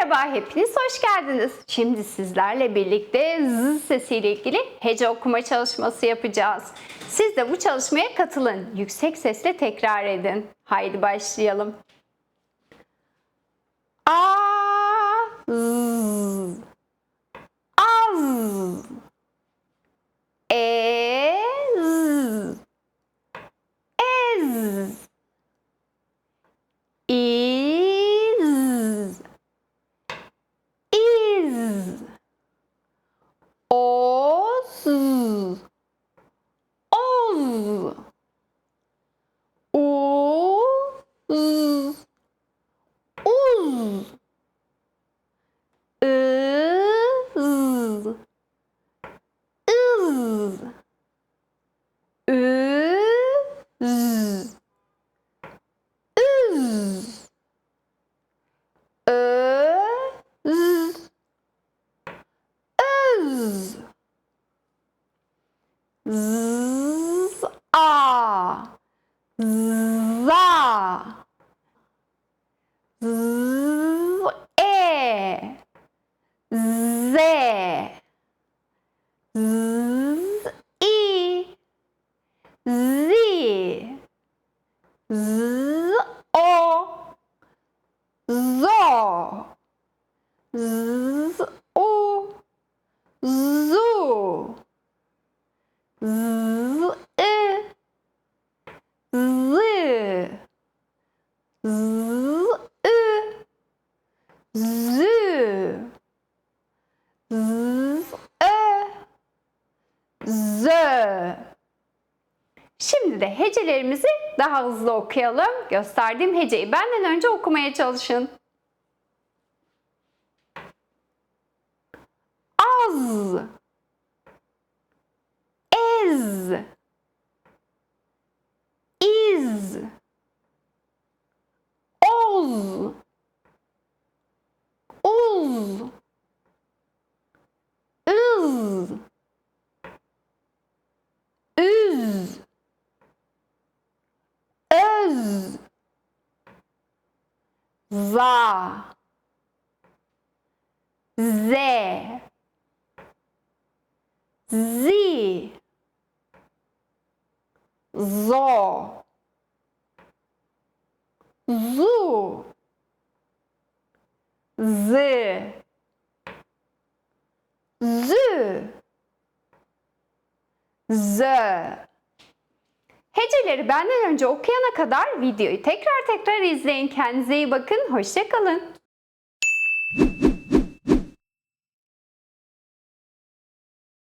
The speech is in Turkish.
Merhaba, hepiniz hoş geldiniz. Şimdi sizlerle birlikte z sesiyle ilgili hece okuma çalışması yapacağız. Siz de bu çalışmaya katılın. Yüksek sesle tekrar edin. Haydi başlayalım. A z az e z ez iz iz oz oz uz uz ız ız üz üz öz öz z zü z ö zö Şimdi de hecelerimizi daha hızlı okuyalım. Gösterdiğim heceyi benden önce okumaya çalışın. Az. Ez. İz. Oz Uz Iz Üz Öz Za Z. Zi Zo Zu Z. Zü Z Heceleri benden önce okuyana kadar videoyu tekrar tekrar izleyin. Kendinize iyi bakın. Hoşçakalın.